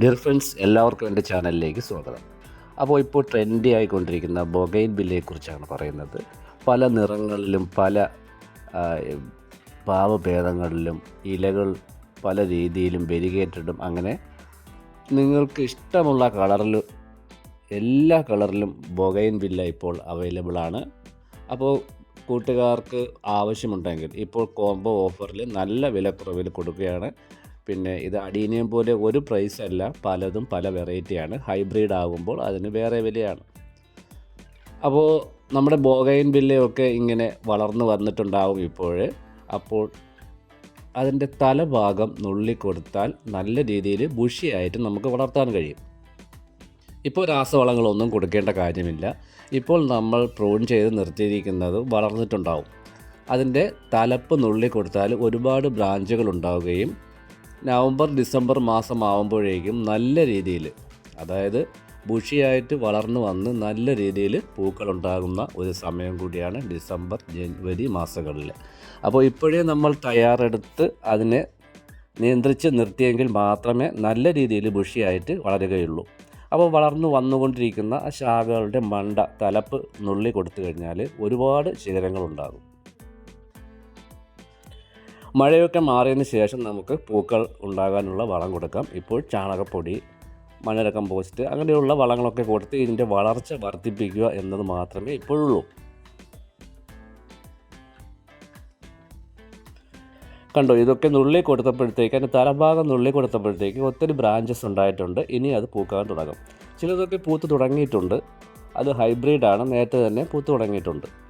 Dear friends എല്ലാവർക്കും എന്റെ ചാനലിലേക്ക് സ്വാഗതം. അപ്പോൾ ഇപ്പോൾ ട്രെൻഡി ആയിക്കൊണ്ടിരിക്കുന്ന ബൊഗൈൻ ബില്ലയെക്കുറിച്ചാണ് പറയുന്നത്. പല നിറങ്ങളിലും പല ഭാവഭേദങ്ങളിലും ഇലകൾ പല രീതിയിലും വെരികേറ്റിടും അങ്ങനെ നിങ്ങൾക്ക് ഇഷ്ടമുള്ള കളറിൽ എല്ലാ കളറിലും ബൊഗൈൻ ബില്ല ഇപ്പോൾ അവൈലബിൾ ആണ്. അപ്പോൾ കൂട്ടുകാർക്ക് ആവശ്യമുണ്ടെങ്കിൽ ഇപ്പോൾ കോംബോ ഓഫറിൽ നല്ല വിലക്കുറവിൽ കൊടുക്കുകയാണ്. പിന്നെ ഇത് അടീനിയം പോലെ ഒരു പ്രൈസ് അല്ല പലതും പല വെറൈറ്റിയാണ് ഹൈബ്രിഡ് ആകുമ്പോൾ അതിന് വേറെ വിലയാണ്. അപ്പോൾ നമ്മുടെ ബോഗൈൻ ബില്ലയൊക്കെ ഇങ്ങനെ വളർന്നു വന്നിട്ടുണ്ടാവും ഇപ്പോൾ. അപ്പോൾ അതിന്റെ തലഭാഗം നുള്ളിക്കൊടുത്താൽ നല്ല രീതിയിൽ ബുഷിയായിട്ട് നമുക്ക് വളർത്താൻ കഴിയും. ഇപ്പോൾ രാസവളങ്ങളൊന്നും കൊടുക്കേണ്ട കാര്യമില്ല. ഇപ്പോൾ നമ്മൾ പ്രൂൺ ചെയ്ത് നിർത്തിയിരിക്കുന്നത് വളർന്നിട്ടുണ്ടാവും. അതിന്റെ തലപ്പ് നുള്ളി കൊടുത്താൽ ഒരുപാട് ബ്രാഞ്ചുകൾ ഉണ്ടാവുകയും നവംബർ ഡിസംബർ മാസമാവുമ്പോഴേക്കും നല്ല രീതിയിൽ അതായത് ബുഷിയായിട്ട് വളർന്നു വന്ന് നല്ല രീതിയിൽ പൂക്കളുണ്ടാകുന്ന ഒരു സമയം കൂടിയാണ് ഡിസംബർ ജനുവരി മാസങ്ങളിൽ. അപ്പോൾ ഇപ്പോഴേ നമ്മൾ തയ്യാറെടുത്ത് അതിനെ നിയന്ത്രിച്ച് നിർത്തിയെങ്കിൽ മാത്രമേ നല്ല രീതിയിൽ ബുഷിയായിട്ട് വളരുകയുള്ളൂ. അപ്പോൾ വളർന്നു വന്നുകൊണ്ടിരിക്കുന്ന ശാഖകളുടെ മണ്ട തലപ്പ് നുള്ളി കൊടുത്തു കഴിഞ്ഞാൽ ഒരുപാട് ശിഖരങ്ങളുണ്ടാകും. മഴയൊക്കെ മാറിയതിന് ശേഷം നമുക്ക് പൂക്കൾ ഉണ്ടാകാനുള്ള വളം കൊടുക്കാം. ഇപ്പോൾ ചാണകപ്പൊടി മണ്ണിര കമ്പോസ്റ്റ് അങ്ങനെയുള്ള വളങ്ങളൊക്കെ കൊടുത്ത് ഇതിന്റെ വളർച്ച വർദ്ധിപ്പിക്കുക എന്നത് മാത്രമേ ഇപ്പോഴുള്ളൂ. കണ്ടോ ഇതൊക്കെ നുള്ളി കൊടുത്തപ്പോഴത്തേക്ക് അതിന്റെ തലഭാഗം നുള്ളി കൊടുത്തപ്പോഴത്തേക്ക് ഒത്തിരി ബ്രാഞ്ചസ് ഉണ്ടായിട്ടുണ്ട്. ഇനി അത് പൂക്കാൻ തുടങ്ങും. ചിലതൊക്കെ പൂത്ത് തുടങ്ങിയിട്ടുണ്ട്. അത് ഹൈബ്രിഡാണ് നേരത്തെ തന്നെ പൂത്ത് തുടങ്ങിയിട്ടുണ്ട്.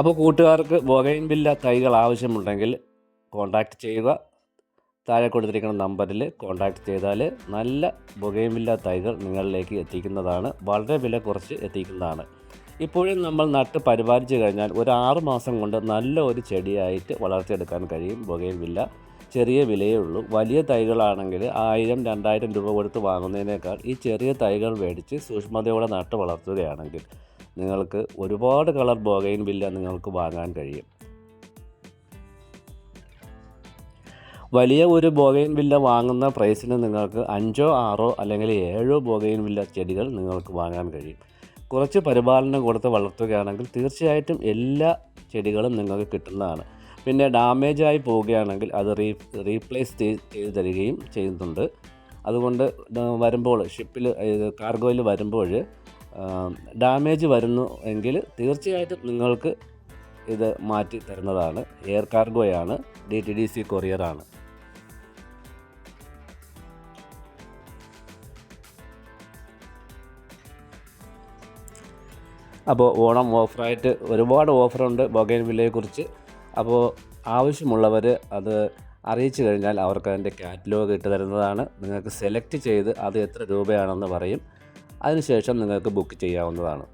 അപ്പോൾ കൂട്ടുകാർക്ക് ബൊഗൈൻ ബില്ല തൈകൾ ആവശ്യമുണ്ടെങ്കിൽ കോൺടാക്റ്റ് ചെയ്യുക. താഴെ കൊടുത്തിരിക്കുന്ന നമ്പറിൽ കോൺടാക്റ്റ് ചെയ്താൽ നല്ല ബൊഗൈൻ ബില്ല തൈകൾ നിങ്ങളിലേക്ക് എത്തിക്കുന്നതാണ്. വളരെ വില കുറച്ച് എത്തിക്കുന്നതാണ്. ഇപ്പോഴും നമ്മൾ നട്ട് പരിപാലിച്ച് കഴിഞ്ഞാൽ ഒരു ആറ് മാസം കൊണ്ട് നല്ല ഒരു ചെടിയായിട്ട് വളർത്തിയെടുക്കാൻ കഴിയും ബൊഗൈൻ വില്ല ചെറിയ വിലയേ ഉള്ളൂ. വലിയ തൈകളാണെങ്കിൽ ആയിരം രണ്ടായിരം രൂപ കൊടുത്ത് വാങ്ങുന്നതിനേക്കാൾ ഈ ചെറിയ തൈകൾ മേടിച്ച് സൂക്ഷ്മതയോടെ നട്ട് വളർത്തുകയാണെങ്കിൽ നിങ്ങൾക്ക് ഒരുപാട് കളർ ബോഗൈൻ വില്ല നിങ്ങൾക്ക് വാങ്ങാൻ കഴിയും. വലിയ ഒരു ബോഗൈൻ വില്ല വാങ്ങുന്ന പ്രൈസിന് നിങ്ങൾക്ക് അഞ്ചോ ആറോ അല്ലെങ്കിൽ ഏഴോ ബോഗൈൻ വില്ല ചെടികൾ നിങ്ങൾക്ക് വാങ്ങാൻ കഴിയും. കുറച്ച് പരിപാലനം കൊടുത്ത് വളർത്തുകയാണെങ്കിൽ തീർച്ചയായിട്ടും എല്ലാ ചെടികളും നിങ്ങൾക്ക് കിട്ടുന്നതാണ്. പിന്നെ ഡാമേജായി പോവുകയാണെങ്കിൽ അത് റീ റീപ്ലേസ് ചെയ്ത് തരികയും ചെയ്യുന്നുണ്ട്. അതുകൊണ്ട് വരുമ്പോൾ ഷിപ്പിൽ കാർഗോയിൽ വരുമ്പോൾ ഡാമേജ് വരുന്നു എങ്കിൽ തീർച്ചയായിട്ടും നിങ്ങൾക്ക് ഇത് മാറ്റി തരുന്നതാണ്. എയർ കാർഗോയാണ് ഡി ടി ഡി സി കൊറിയറാണ്. അപ്പോൾ ഓണം ഓഫറായിട്ട് ഒരുപാട് ഓഫറുണ്ട് ബൊഗൈൻ വില്ലയെക്കുറിച്ച് അപ്പോൾ ആവശ്യമുള്ളവർ അത് അറിയിച്ചു കഴിഞ്ഞാൽ അവർക്ക് അതിന്റെ കാറ്റലോഗ് ഇട്ട് തരുന്നതാണ്. നിങ്ങൾക്ക് സെലക്ട് ചെയ്ത് അത് എത്ര രൂപയാണെന്ന് പറയും. അതിനുശേഷം നിങ്ങൾക്ക് ബുക്ക് ചെയ്യാവുന്നതാണ്.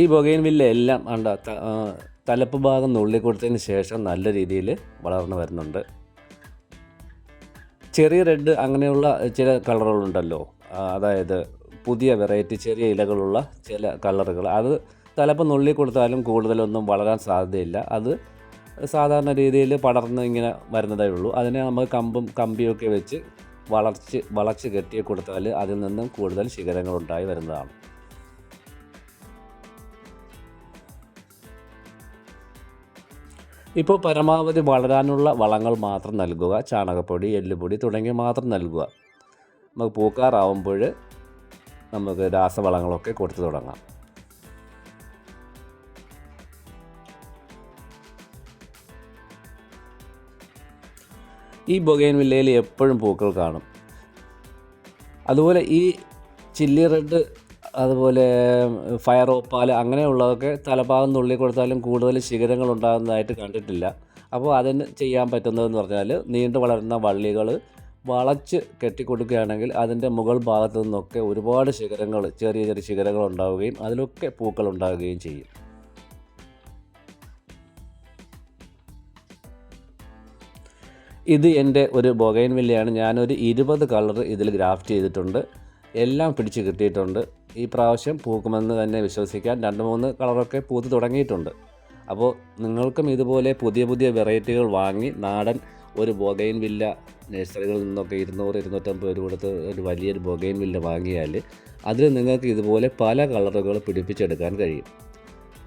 ഈ ബൊഗൈൻ വില്ല എല്ലാം അണ്ട തലപ്പ് ഭാഗം നുള്ളി കൊടുത്തതിന് ശേഷം നല്ല രീതിയിൽ വളർന്നു വരുന്നുണ്ട്. ചെറിയ റെഡ് അങ്ങനെയുള്ള ചില കളറുകളുണ്ടല്ലോ അതായത് പുതിയ വെറൈറ്റി ചെറിയ ഇലകളുള്ള ചില കളറുകൾ അത് തലപ്പ് നുള്ളി കൊടുത്താലും കൂടുതലൊന്നും വളരാൻ സാധ്യതയില്ല. അത് സാധാരണ രീതിയിൽ പടർന്ന് ഇങ്ങനെ വരുന്നതേ ഉള്ളൂ. അതിനെ നമ്മൾ കമ്പും കമ്പിയൊക്കെ വെച്ച് വളർച്ച് വളച്ച് കെട്ടി കൊടുത്താൽ അതിൽ നിന്നും കൂടുതൽ ശിഖരങ്ങൾ ഉണ്ടായി വരുന്നതാണ്. ഇപ്പോൾ പരമാവധി വളരാനുള്ള വളങ്ങൾ മാത്രം നൽകുക ചാണകപ്പൊടി എല്ലുപൊടി തുടങ്ങിയ മാത്രം നൽകുക. നമുക്ക് പൂക്കാറാവുമ്പോൾ നമുക്ക് രാസവളങ്ങളൊക്കെ കൊടുത്തു തുടങ്ങാം. ഈ ബൊഗൈൻ വില്ലയിൽ എപ്പോഴും പൂക്കൾ കാണും. അതുപോലെ ഈ ചില്ലി റെഡ് അതുപോലെ ഫയർ ഓപ്പാൽ അങ്ങനെയുള്ളതൊക്കെ തലഭാഗം നുള്ളി കൊടുത്താലും കൂടുതൽ ശിഖരങ്ങൾ ഉണ്ടാകുന്നതായിട്ട് കണ്ടിട്ടില്ല. അപ്പോൾ അതിന് ചെയ്യാൻ പറ്റുന്നതെന്ന് പറഞ്ഞാൽ നീണ്ടു വളരുന്ന വള്ളികൾ വളച്ച് കെട്ടിക്കൊടുക്കുകയാണെങ്കിൽ അതിന്റെ മുകൾ ഭാഗത്തു നിന്നൊക്കെ ഒരുപാട് ശിഖരങ്ങൾ ചെറിയ ചെറിയ ശിഖരങ്ങൾ ഉണ്ടാവുകയും അതിലൊക്കെ പൂക്കൾ ഉണ്ടാവുകയും ചെയ്യും. ഇത് എന്റെ ഒരു ബൊഗൈൻ വില്ലയാണ്. ഞാനൊരു ഇരുപത് കളർ ഇതിൽ ഗ്രാഫ്റ്റ് ചെയ്തിട്ടുണ്ട്. എല്ലാം പിടിച്ച് കിട്ടിയിട്ടുണ്ട്. ഈ പ്രാവശ്യം പൂക്കുമെന്ന് തന്നെ വിശ്വസിക്കാൻ രണ്ട് മൂന്ന് കളറൊക്കെ പൂത്ത് തുടങ്ങിയിട്ടുണ്ട്. അപ്പോൾ നിങ്ങൾക്കും ഇതുപോലെ പുതിയ പുതിയ വെറൈറ്റികൾ വാങ്ങി നാടൻ ഒരു ബൊഗൈൻ വില്ല നഴ്സറികളിൽ നിന്നൊക്കെ ഇരുന്നൂറ് ഇരുന്നൂറ്റമ്പത് രൂപ കൊടുത്ത് ഒരു വലിയൊരു ബൊഗൈൻ വില്ല വാങ്ങിയാൽ അതിൽ നിങ്ങൾക്ക് ഇതുപോലെ പല കളറുകൾ പിടിപ്പിച്ചെടുക്കാൻ കഴിയും.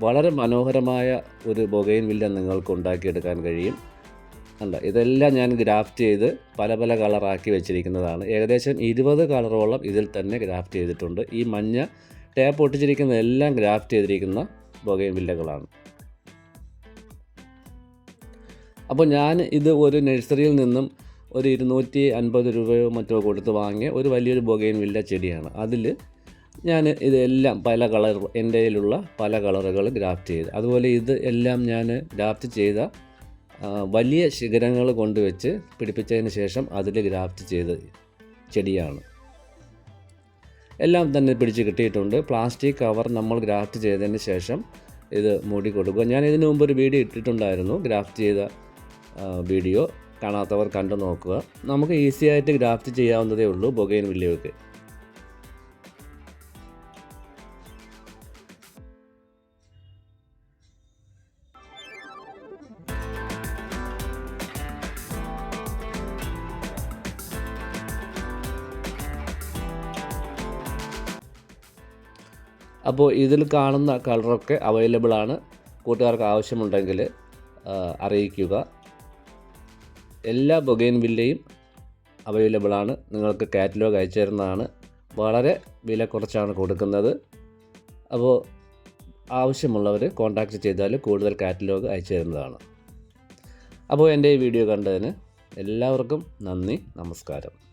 വളരെ മനോഹരമായ ഒരു ബൊഗൈൻ വില്ല നിങ്ങൾക്ക് ഉണ്ടാക്കിയെടുക്കാൻ കഴിയും. അല്ല ഇതെല്ലാം ഞാൻ ഗ്രാഫ്റ്റ് ചെയ്ത് പല പല കളറാക്കി വെച്ചിരിക്കുന്നതാണ്. ഏകദേശം ഇരുപത് കളറോളം ഇതിൽ തന്നെ ഗ്രാഫ്റ്റ് ചെയ്തിട്ടുണ്ട്. ഈ മഞ്ഞ ടേപ്പ് ഒട്ടിച്ചിരിക്കുന്ന എല്ലാം ഗ്രാഫ്റ്റ് ചെയ്തിരിക്കുന്ന ബൊഗൈൻ വില്ലകളാണ്. അപ്പോൾ ഞാൻ ഇത് ഒരു നഴ്സറിയിൽ നിന്നും ഒരു ഇരുന്നൂറ്റി അൻപത് രൂപയോ മറ്റോ കൊടുത്ത് വാങ്ങിയ ഒരു വലിയൊരു ബൊഗൈൻ വില്ല ചെടിയാണ്. അതിൽ ഞാൻ ഇതെല്ലാം പല കളർ എന്റെ കയ്യിലുള്ള പല കളറുകൾ ഗ്രാഫ്റ്റ് ചെയ്ത്. അതുപോലെ ഇത് എല്ലാം ഞാൻ ഗ്രാഫ്റ്റ് ചെയ്ത വലിയ ശിഖരങ്ങൾ കൊണ്ടുവച്ച് പിടിപ്പിച്ചതിന് ശേഷം അതിൽ ഗ്രാഫ്റ്റ് ചെയ്ത ചെടിയാണ്. എല്ലാം തന്നെ പിടിച്ച് കിട്ടിയിട്ടുണ്ട്. പ്ലാസ്റ്റിക് കവർ നമ്മൾ ഗ്രാഫ്റ്റ് ചെയ്തതിന് ശേഷം ഇത് മൂടി കൊടുക്കുക. ഞാൻ ഇതിനു മുമ്പ് ഒരു വീഡിയോ ഇട്ടിട്ടുണ്ടായിരുന്നു ഗ്രാഫ്റ്റ് ചെയ്ത വീഡിയോ കാണാത്തവർ കണ്ടു നോക്കുക. നമുക്ക് ഈസി ആയിട്ട് ഗ്രാഫ്റ്റ് ചെയ്യാവുന്നതേ ഉള്ളൂ ബൊഗൈൻ വില്ലയൊക്കെ അപ്പോൾ ഇതിൽ കാണുന്ന കളറൊക്കെ അവൈലബിൾ ആണ്. കൂട്ടുകാർക്ക് ആവശ്യമുണ്ടെങ്കിൽ അറിയിക്കുക. എല്ലാ ബൊഗൈൻ വില്ലയും അവൈലബിൾ ആണ്. നിങ്ങൾക്ക് കാറ്റലോഗ് അയച്ചു തരുന്നതാണ്. വളരെ വില കുറച്ചാണ് കൊടുക്കുന്നത്. അപ്പോൾ ആവശ്യമുള്ളവർ കോൺടാക്റ്റ് ചെയ്താൽ കൂടുതൽ കാറ്റലോഗ് അയച്ചു തരുന്നതാണ്. അപ്പോൾ എന്റെ ഈ വീഡിയോ കണ്ടതിന് എല്ലാവർക്കും നന്ദി നമസ്കാരം.